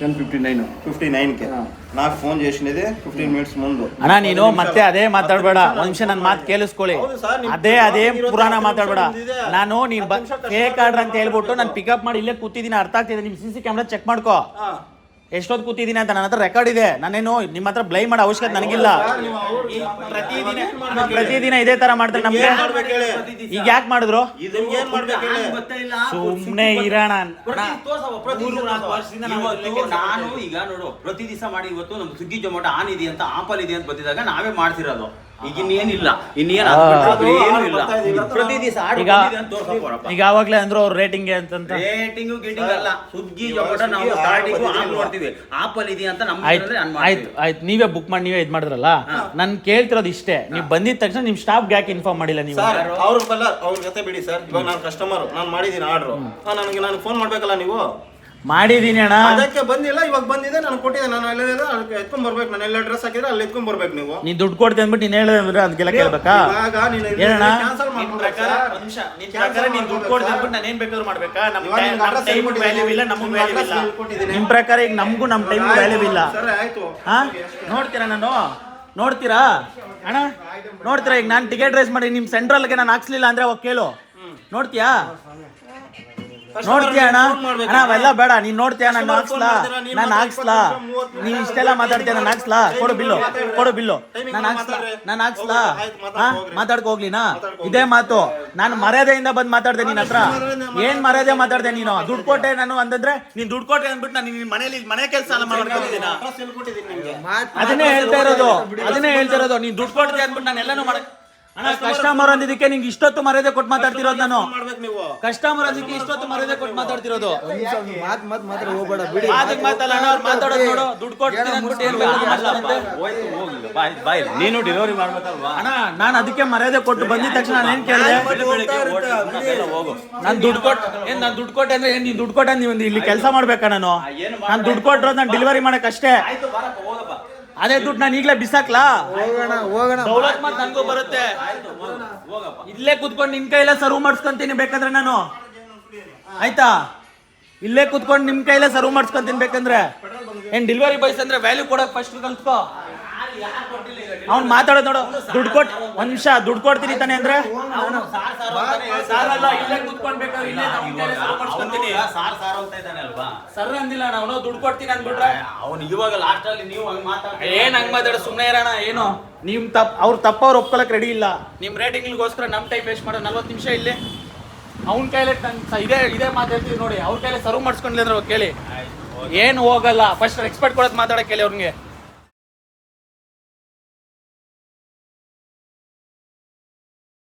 టెన్ ఫిఫ్టీ నైన్ ఫిఫ్టీ నైన్కి ఆ. నాకు ఫోన్ చేసినది ఫిఫ్టీన్ మినిట్స్ ముందు ಅಣ್ಣ ನೀನು ಮತ್ತೆ ಅದೇ ಮಾತಾಡ್ಬೇಡ ಒಂದ್ ನಿಮಿಷ ನನ್ನ ಮಾತು ಕೇಳಿಸ್ಕೊಳ್ಳಿ ಹೌದು ಸರ್, ನಿಮ್ ಅದೇ ಅದೇ ಇರೋದು ಪುರಾಣ ಹತ್ತು ಮಾತಾಡ್ಬೇಡ ನಿಮಿಷ ಇದೆ. ನಾನು ನೀನ್ ಹತ್ತು ನಿಮಿಷ ಕಷ್ಟ ಫೇಕ್ ಆರ್ಡರ್ ಅಂತ ಹೇಳ್ಬಿಟ್ಟು ನಾನು ಪಿಕಪ್ ಮಾಡಿ ಇಲ್ಲೇ ಕೂತಿದ್ದೀನಿ ಅರ್ಥ ಆಗ್ತಿದೆ ನಿಮ್ ಸಿ ಸಿ ಕ್ಯಾಮ್ರಾ ಚೆಕ್ ಮಾಡ್ಕೋ ಎಷ್ಟೊತ್ತು ಕೂತಿದ್ದೀನಿ ಅಂತ ನನ್ನ ಹತ್ರ ರೆಕಾರ್ಡ್ ಇದೆ. ನಾನೇನು ನಿಮ್ಮ ಹತ್ರ ಬ್ಲೈ ಮಾಡೋ ಅವಶ್ಯಕತೆ ನನಗಿಲ್ಲ. ಈ ಪ್ರತಿದಿನ ಪ್ರತಿದಿನ ಇದೇ ತರ ಮಾಡ್ತಾರೆ ನಮ್ಗೆ ಏನ್ ಮಾಡ್ಬೇಕು ಹೇಳಿ? ಈಗ ಯಾಕೆ ಮಾಡಿದ್ರು? ನಿಮ್ಗೆ ಏನ್ ಮಾಡ್ಬೇಕು ಹೇಳಿ? ಸುಮ್ನೆ ಇರೋಣ ನಾನು ಈಗ ನೋಡು ಪ್ರತಿ ದಿವಸ ಮಾಡಿ ಇವತ್ತು ನಮ್ಮ ಸುಗ್ಗಿ ಜೊಮ್ಯಾಟೊ ಆನ್ ಇದೆ ಅಂತ ಆಪಲ್ ಇದೆ ಅಂತ ಬಂದಿದಾಗ ನಾವೇ ಮಾಡ್ತಿರೋದು. ಈಗ ಇನ್ನೇನಿಲ್ಲ. ಇನ್ನೇನು. ಏನು ಇಲ್ಲ. ಪ್ರತಿ ದಿವಸ ಈಗ- ಬಂದಿದೆ ಅಂತ ತೋರ್ಸಪ್ಪ ಈಗ ಆವಾಗ್ಲೇ ಅಂದ್ರು ಅವ್ರ ರೇಟಿಂಗ್ ಅಂತಂತ. ರೇಟಿಂಗು ಗೇಟಿಂಗ್ ಅಲ್ಲ. ಸುಗ್ಗಿ ಜೊತೆ ನಾವು ಸ್ಟಾರ್ಟಿಂಗು ಆನ್ ಮಾಡ್ತೀವಿ ಆಪಲ್ ಇದೆ ಅಂತ ನಮ್ಮ ಆಯ್ತು ಆಯ್ತು ಆಯ್ತು. ನೀವೇ ಬುಕ್ ಮಾಡಿ ನೀವೇ ಇದು ಮಾಡಿದ್ರಲ್ಲ? ನನ್ ಕೇಳ್ತಿರೋದು ಇಷ್ಟೇ. ನೀವು ಬಂದಿದ ತಕ್ಷಣ ನಿಮ್ ಸ್ಟಾಫ್ ಯಾಕೆ ಇನ್ಫಾರ್ಮ್ ಮಾಡಿಲ್ಲ ನೀವು? ಸರ್ ಅವ್ರ ಬಲ್ಲ ಅವ್ರ ಜೊತೆ ಬಿಡಿ ಸರ್. ಇವಾಗ ನಾನು ಕಸ್ಟಮರ್ ನಾನು ಮಾಡಿದ್ದೀನಿ ಆರ್ಡ್ರು ನನಗೆ ನಾನು ಫೋನ್ ಮಾಡ್ಬೇಕಲ್ಲ ನೀವು? ಮಾಡಿದೀನಿ ಅಣ್ಣ. ಅದಕ್ಕೆ ಬಂದಿಲ್ಲ ಇವಾಗ ಬಂದಿದೆ ನಾನು ಕೊಟ್ಟಿದ್ದೆ ನಾನು ಎಲ್ಲ ಎತ್ಕೊಂಡ್ ಬರ್ಬೇಕು ನಾನು ಎಲ್ಲ ಅಡ್ರೆಸ್ ಹಾಕಿದ್ರೆ ಅಲ್ಲಿ ಎತ್ಕೊಂಡ್ ಬರ್ಬೇಕು ನೀವು. ನೀನ್ ದುಡ್ಡು ಕೊಡ್ತೀನಿ ಅಂದ್ಬಿಟ್ಟು ನೀನ್ ಹೇಳಿದ್ರೆ ಅಂದ್ರೆ ಅದಕ್ಕೆಲ್ಲ ಕೇಳ್ಬೇಕಾ? ಇವಾಗ ನೀನು ಏನಣ್ಣ? ಕ್ಯಾನ್ಸಲ್ ನಿನ್ ಮಾಡ್ಕೊಂಡು ಪ್ರಕಾರ ಒಂದ್ ನಿಮಿಷ ನಿನ್ ಪ್ರಕಾರ ನೀನ್ ದುಡ್ಡು ಕೊಡ್ತೀನಿ ಅಂದ್ಬಿಟ್ಟು ನಾನು ಏನ್ ಬೇಕಾದ್ರೂ ಮಾಡ್ಬೇಕಾ? ನಮ್ ಇವಾಗ ನಿಮ್ಗೆ address ಟೈಮ್. ವ್ಯಾಲ್ಯೂ ಇಲ್ಲ ನಮಗೂ ವ್ಯಾಲ್ಯೂ ಇಲ್ಲ. ನಿಮ್ ಪ್ರಕಾರ ಈಗ ನಮಗೂ ನಮ್ ಟೈಮ್ ವ್ಯಾಲ್ಯೂ ಇಲ್ಲ. ಸರಿ ಆಯ್ತು. ಹಾ? ನೋಡ್ತೀರಾ ನಾನು? ನೋಡ್ತೀರಾ? ಅಣ್ಣ? ನೋಡ್ತೀರಾ? ಈಗ ನಾನು ಟಿಕೆಟ್ ರೈಸ್ ಮಾಡಿ ನಿಮ್ ಸೆಂಟ್ರಲ್ಗೆ ನಾನು ಹಾಕ್ಸ್ಲಿಲ್ಲ ಅಂದ್ರೆ ಅವಾಗ ಕೇಳು. ನೋಡ್ತೀಯಾ? ನೋಡ್ತೀಯ ಅಣ್ಣ? ಅಣ್ಣ ಅವೆಲ್ಲ ಬೇಡ ನೀನ್ ನೋಡ್ತೀಯ ನಾನು ಹಾಕ್ಸ್ಲಾ? ನಾನು ಹಾಕ್ಸ್ಲಾ? ನೀನ್ ಇಷ್ಟೆಲ್ಲ ಮಾತಾಡ್ತೀಯ ನಾನು ಹಾಕ್ಸ್ಲಾ? ಕೊಡು ಬಿಲ್ಲು ಕೊಡು ಬಿಲ್ಲು. ನಾನು ಹಾಕ್ಸ್ಲಾ? ನಾನು ಹಾಕ್ಸ್ಲಾ? ಹಾ ಮಾತಾಡ್ಕೊ ಹೋಗ್ಲಿನಾ ಇದೇ ಮಾತು. ನಾನು ಮರ್ಯಾದೆಯಿಂದ ಬಂದು ಮಾತಾಡ್ದೆ ನಿನ್ನ ಹತ್ರ. ಏನ್ ಮರ್ಯಾದೆ ಮಾತಾಡ್ದೆ ನೀನು? ದುಡ್ಡು ಕೊಟ್ಟೆ ನಾನು ಅಂತಂದ್ರೆ ನೀನ್ ದುಡ್ಡು ಕೊಟ್ಟೆ ಅಂದ್ಬಿಟ್ಟು ನಾನು ನಿನ್ ಮನೇಲಿ ಮನೆ ಕೆಲಸ ಎಲ್ಲ ಮಾಡ್ಕೊಂಡಿದ್ದೀನಿ? ಅದನ್ನೇ ಹೇಳ್ತಾ ಇರೋದು. ಅದನ್ನೇ ಹೇಳ್ತಾ ಇರೋದು. ನೀನ್ ದುಡ್ಡು ಕೊಡ್ತೀಯ ಅಂದ್ಬಿಟ್ಟು ನಾನು ಎಲ್ಲಾನು ಮಾಡಕ್ ಕಸ್ಟಮರ್ ಅಂದಿದ್ದಕ್ಕೆ ನಿಂಗೆ ಇಷ್ಟೊತ್ತು ಮರ್ಯಾದೆ ಕೊಟ್ಟು ಮಾತಾಡ್ತಿರೋದು ನಾನು. ಕಸ್ಟಮರ್ ಅದಕ್ಕೆ ಇಷ್ಟೊತ್ತು ಮರ್ಯಾದೆ ಕೊಟ್ಟು ಮಾತಾಡ್ತಿರೋದು. ಮಾತು ಮಾತು ಮಾತ್ರ ಹೋಗ್ಬೇಡ ಬಿಡಿ. ಅದಕ್ಕೆ ಮಾತಲ್ಲ ಅಣ್ಣ ಅವ್ರು ಮಾತಾಡೋದು ನೋಡು ದುಡ್ಡು ಕೊಡ್ತೀನಿ ಅಂದ್ಬಿಟ್ಟು ಏನು ಬಾಯ್ ಬಾಯ್ ನೀನು ಡೆಲಿವರಿ ಮಾಡ್ಬೇಕಲ್ವಾ? ಅಣ್ಣ ನಾನು ಅದಕ್ಕೆ ಮರ್ಯಾದೆ ಕೊಟ್ಟು ಬಂದಿದ ತಕ್ಷಣ ನಾನು ಏನು ಕೇಳಿದೆ? ಹೋಗು ನಾನು ದುಡ್ಡು ಕೊಟ್ಟು ಏನು ನಾನು ದುಡ್ಡು ಕೊಟ್ಟೆ ಅಂದ್ರೆ ಏನು ನೀನು ದುಡ್ಡು ಕೊಟ್ಟೆ ನೀವು ಇಲ್ಲಿ ಕೆಲಸ ಮಾಡ್ಬೇಕಾ ನಾನು? ನಾನು ದುಡ್ಡು ಕೊಟ್ಟಿರೋದು ನಾನು ಡೆಲಿವರಿ ಮಾಡಕ್ ಅಷ್ಟೇ ಅದೇ ದುಡ್ಡು ನಾನು ಈಗಲೇ ಬಿಸಾಕ್ಲಾ? ಹೋಗೋಣ ಹೋಗೋಣ. ದೌಲತ್ ಮತ್ ನನಗೂ ಬರುತ್ತೆ. ಇಲ್ಲೇ ಕುತ್ಕೊಂಡು ನಿನ್ ಕೈಲ ಸರ್ವ್ ಮಾಡಿಸ್ಕೊಂತೀನಿ ಬೇಕಂದ್ರೆ ನಾನು. ಆಯ್ತಾ? ಇಲ್ಲೇ ಕುತ್ಕೊಂಡು ನಿಮ್ ಕೈಲ ಸರ್ವ್ ಮಾಡಿಸ್ಕೊಂತೀನಿ ಬೇಕಂದ್ರೆ. ಏನ್ ಡೆಲಿವರಿ ಬಾಯ್ಸ್ ಅಂದ್ರೆ ವ್ಯಾಲ್ಯೂ ಕೊಡಕ್ ಫಸ್ಟ್ ಕಲ್ತ್ಕೋ. ಅವ್ನ್ ಮಾತಾಡೋದು ನೋಡು. ದುಡ್ಡು ಕೊಟ್ ಒಂದ್ ನಿಮಿಷ ದುಡ್ಡು ಕೊಡ್ತೀನಿ ತಾನೆ ಅಂದ್ರೆ? ಸಾರ್. ಸಾರ್ ಸಾರ್ ಅಂತ ಇದ್ದಾನೆ ಅಲ್ವಾ? ಸರ್ ಅಂದಿಲ್ಲ ಅಣ್ಣ ಅವನು ದುಡ್ಡು ಕೊಡ್ತೀನಿ ಅಂದ್ಬಿಟ್ರೆ. ಅವನು ಇವಾಗ ಲಾಸ್ಟ್ ಅಲ್ಲಿ ನೀವು ಹಂಗ್ ಮಾತಾಡ್ತೀರಿ? ಏನ್ ಹಂಗ್ ಮಾತಾಡ ಸುಮ್ಮನೆ ಇರೋಣ ಏನು? ನಿಮ್ ತಪ್ ಅವ್ರ ತಪ್ಪ ಅವ್ರು ಒಪ್ಕೊಳಕ್ ರೆಡಿ ಇಲ್ಲ. ನಿಮ್ ರೇಟಿಂಗ್ಗೋಸ್ಕರ ನಮ್ ಟೈಮ್ ವೇಸ್ಟ್ ಮಾಡೋ ನಲ್ವತ್ತು ನಿಮಿಷ ಇಲ್ಲಿ. ಅವ್ನ ಕೈಲೇ ಇದೇ ಇದೇ ಮಾತಾಡ್ತೀವಿ ನೋಡಿ ಅವ್ರ ಕೈಲೇ ಸರ್ವ್ ಮಾಡಿಸ್ಕೊಂಡಿಲ್ಲ ಕೇಳಿ. ಏನು ಹೋಗಲ್ಲ ಫಸ್ಟ್ ಎಕ್ಸ್ಪರ್ಟ್ ಕೊಡೋದು ಮಾತಾಡಕ್ ಕೇಳಿ ಅವ್ರಿಗೆ